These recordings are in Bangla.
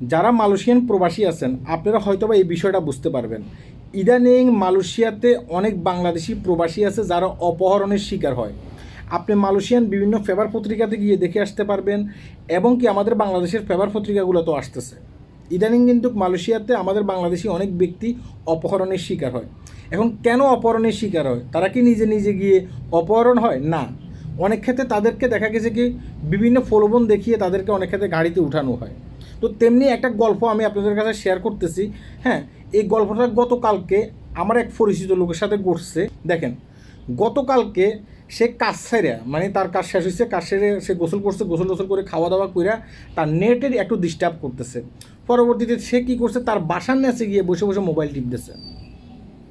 যারা মালয়েশিয়ান প্রবাসী আছেন, আপনারা হয়তোবা এই বিষয়টা বুঝতে পারবেন। ইদানিং মালয়েশিয়াতে অনেক বাংলাদেশি প্রবাসী আছে যারা অপহরণের শিকার হয়। আপনি মালয়েশিয়ান বিভিন্ন ফেভার পত্রিকাতে গিয়ে দেখে আসতে পারবেন এবং কি আমাদের বাংলাদেশের ফেভার পত্রিকাগুলো তো আসতেছে। ইদানিং কিন্তু মালয়েশিয়াতে আমাদের বাংলাদেশি অনেক ব্যক্তি অপহরণের শিকার হয়। এখন কেন অপহরণের শিকার হয়? তারা কি নিজে নিজে গিয়ে অপহরণ হয়? না। অনেক ক্ষেত্রে তাদেরকে দেখা গেছে কি, বিভিন্ন প্রলোভন দেখিয়ে তাদেরকে অনেক ক্ষেত্রে গাড়িতে উঠানো হয়। তো তেমনি একটা গল্প আমি আপনাদের কাছে শেয়ার করতেছি। হ্যাঁ এই গল্পটা গতকালকে আমার এক পরিচিত লোকের সাথে ঘটছে। দেখেন, গতকালকে সে কাজ সেরে মানে তার কাজ শেষ হয়েছে, কাজ সেরে সে গোসল করছে, গোসল গোসল করে খাওয়া দাওয়া করে তার নেটের একটু ডিস্টার্ব করতেছে। পরবর্তীতে সে কী করছে, তার বাসার নেচে গিয়ে বসে বসে মোবাইল টিপতেছে।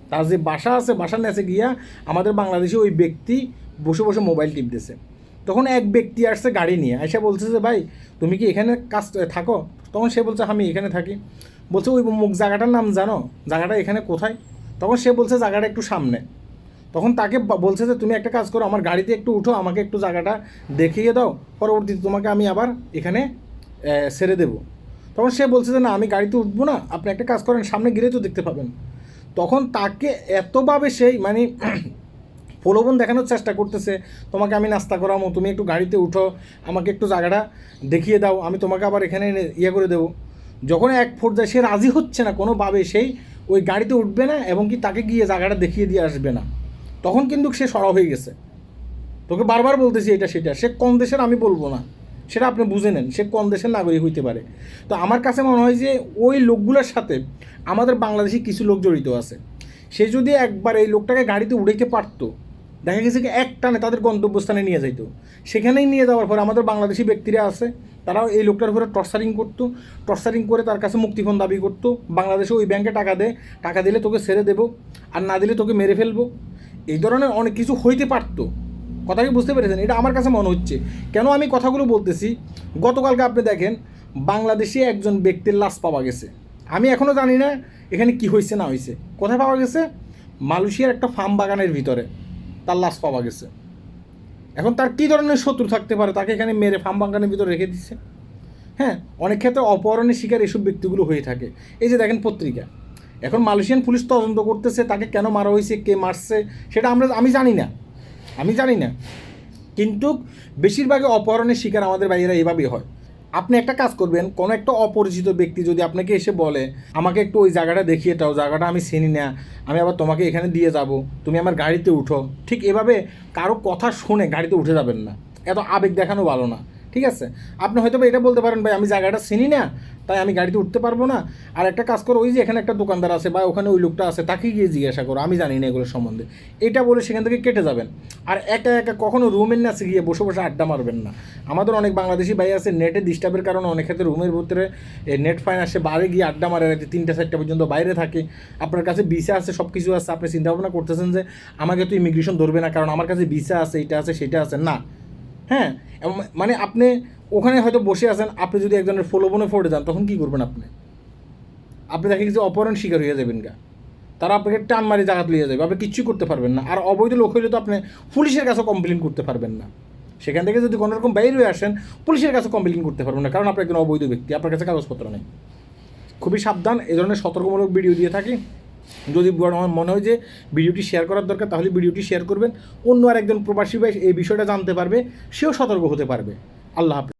তার যে বাসা আছে, বাসার নেচে গিয়া আমাদের বাংলাদেশে ওই ব্যক্তি বসে বসে মোবাইল টিপতেছে। তখন এক ব্যক্তি আসছে গাড়ি নিয়ে, এসে বলছে যে, ভাই, তুমি কি এখানে কাজ, থাকো? তখন সে বলছে, আমি এখানে থাকি। বলছে, ওই মুখ জায়গাটার নাম জানো? জায়গাটা এখানে কোথায়? তখন সে বলছে, জায়গাটা একটু সামনে। তখন তাকে বলছে যে, তুমি একটা কাজ করো, আমার গাড়িতে একটু উঠো, আমাকে একটু জায়গাটা দেখিয়ে দাও। পরবর্তীতে তোমাকে আমি আবার এখানে ছেড়ে দেবো। তখন সে বলছে যে, না, আমি গাড়িতে উঠবো না। আপনি একটা কাজ করেন, সামনে গিয়ে তো দেখতে পাবেন। তখন তাকে এতভাবে সেই মানে প্রলোভন দেখানোর চেষ্টা করতেছে। তোমাকে আমি নাস্তা করামো, তুমি একটু গাড়িতে উঠো, আমাকে একটু জায়গাটা দেখিয়ে দাও, আমি তোমাকে আবার এখানে ইয়ে করে দেবো। যখন এক পর্যায়ে সে রাজি হচ্ছে না কোনোভাবে, সেই ওই গাড়িতে উঠবে না এবং কি তাকে গিয়ে জায়গাটা দেখিয়ে দিয়ে আসবে না। তখন কিন্তু সে সরা হয়ে গেছে। তোকে বারবার বলতেছি এটা সেটা, সে কোন দেশের আমি বলব না। সেটা আপনি বুঝে নেন, সে কোন দেশের নাগরিক হইতে পারে। তো আমার কাছে মনে হয় যে ওই লোকগুলোর সাথে আমাদের বাংলাদেশি কিছু লোক জড়িত আছে। সে যদি একবার এই লোকটাকে গাড়িতে উড়াইতে পারতো দেখা গেছে কি এক টানে তাদের গন্তব্যস্থানে নিয়ে যাইতো। সেখানেই নিয়ে যাওয়ার পর আমাদের বাংলাদেশি ব্যক্তিরা আছে, তারাও এই লোকটার উপরে টর্চারিং করতো টর্চারিং করে তার কাছে মুক্তিপণ দাবি করতো, বাংলাদেশে ওই ব্যাংকে টাকা দে, টাকা দিলে তোকে ছেড়ে দেবো, আর না দিলে তোকে মেরে ফেলব। এই ধরনের অনেক কিছু হইতে পারতো। কথা কি বুঝতে পেরেছেন? এটা আমার কাছে মনে হচ্ছে। কেন আমি কথাগুলো বলতেছি? গতকালকে আপনি দেখেন, বাংলাদেশে একজন ব্যক্তির লাশ পাওয়া গেছে। আমি এখনও জানি না এখানে কি হয়েছে না হয়েছে কোথায় পাওয়া গেছে? মালয়েশিয়ার একটা ফার্ম বাগানের ভিতরে। তার লাশ পাওয়া গেছে। এখন তার কী ধরনের শত্রু থাকতে পারে? তাকে এখানে মেরে ফার্ম বাগানের ভিতরে রেখে দিচ্ছে। হ্যাঁ অনেক ক্ষেত্রে অপহরণের শিকার এসব ব্যক্তিগুলো হয়ে থাকে। এই যে দেখেন পত্রিকা। এখন মালয়েশিয়ান পুলিশ তদন্ত করতেছে, তাকে কেন মারা হয়েছে, কে মারছে, সেটা আমরা, আমি জানি না। আমি জানি না। কিন্তু বেশিরভাগই অপহরণের শিকার আমাদের বাইরে এভাবেই হয়। আপনি একটা কাজ করবেন, কোনো একটা অপরিচিত ব্যক্তি যদি আপনাকে এসে বলে, আমাকে একটু ওই জায়গাটা দেখিয়ে দাও, জায়গাটা আমি চিনি না, আমি আবার তোমাকে এখানে দিয়ে যাব, তুমি আমার গাড়িতে উঠো। ঠিক এভাবে কারও কথা শুনে গাড়িতে উঠে যাবেন না। এত আবেগ দেখানো ভালো না। ঠিক আছে? আপনি হয়তো এটা বলতে পারেন, ভাই, আমি জায়গাটা চিনি না, তাই আমি গাড়িতে উঠতে পারব না। আর একটা কাজ করো, ওই যে এখানে একটা দোকানদার আছে বা ওখানে ওই লোকটা আছে, তাকে গিয়ে জিজ্ঞাসা করো, আমি জানি না এগুলো সম্বন্ধে। এটা বলে সেখান থেকে কেটে যাবেন। আর একা একা কখনো রুমের নাচে গিয়ে বসে বসে আড্ডা মারবেন না। আমাদের অনেক বাংলাদেশি ভাই আছে নেটে ডিস্টার্বের কারণে অনেক ক্ষেত্রে রুমের ভিতরে নেট ফাইন আসে বাইরে গিয়ে আড্ডা মারে রাখে তিনটা, চারটা পর্যন্ত বাইরে থাকে। আপনার কাছে ভিসা আছে সব কিছু আছে, আপনি চিন্তা ভাবনা করতেছেন যে, আমাকে তো ইমিগ্রেশন ধরবে না, কারণ আমার কাছে ভিসা আছে, এটা আছে, সেটা আছে। না। হ্যাঁ মানে আপনি ওখানে হয়তো বসে আছেন, আপনি যদি একজনের প্রলোভনে পড়ে যান, তখন কী করবেন আপনি? আপনি দেখে কিছু অপহরণ শিকার হয়ে যাবেন গা। তারা আপনাকে টান মারি জাগাত লিয়ে যাবে আপনি কিচ্ছু করতে পারবেন না। আর অবৈধ লোক হইলে তো আপনি পুলিশের কাছে কমপ্লেন করতে পারবেন না। সেখান থেকে যদি কোনো রকম বাইরে হয়ে আসেন, পুলিশের কাছে কমপ্লেন করতে পারবেন না, কারণ আপনি একজন অবৈধ ব্যক্তি, আপনার কাছে কাগজপত্র নেই। খুবই সাবধান এই ধরনের সতর্কমূলক ভিডিও দিয়ে থাকি। যদি আমার মনে হয় যে ভিডিওটি শেয়ার করার দরকার, তাহলে ভিডিওটি শেয়ার করবেন। অন্য আর একজন প্রবাসী ভাই এই বিষয়টা জানতে পারবে, সেও সতর্ক হতে পারবে। আল্লাহ হাফেজ।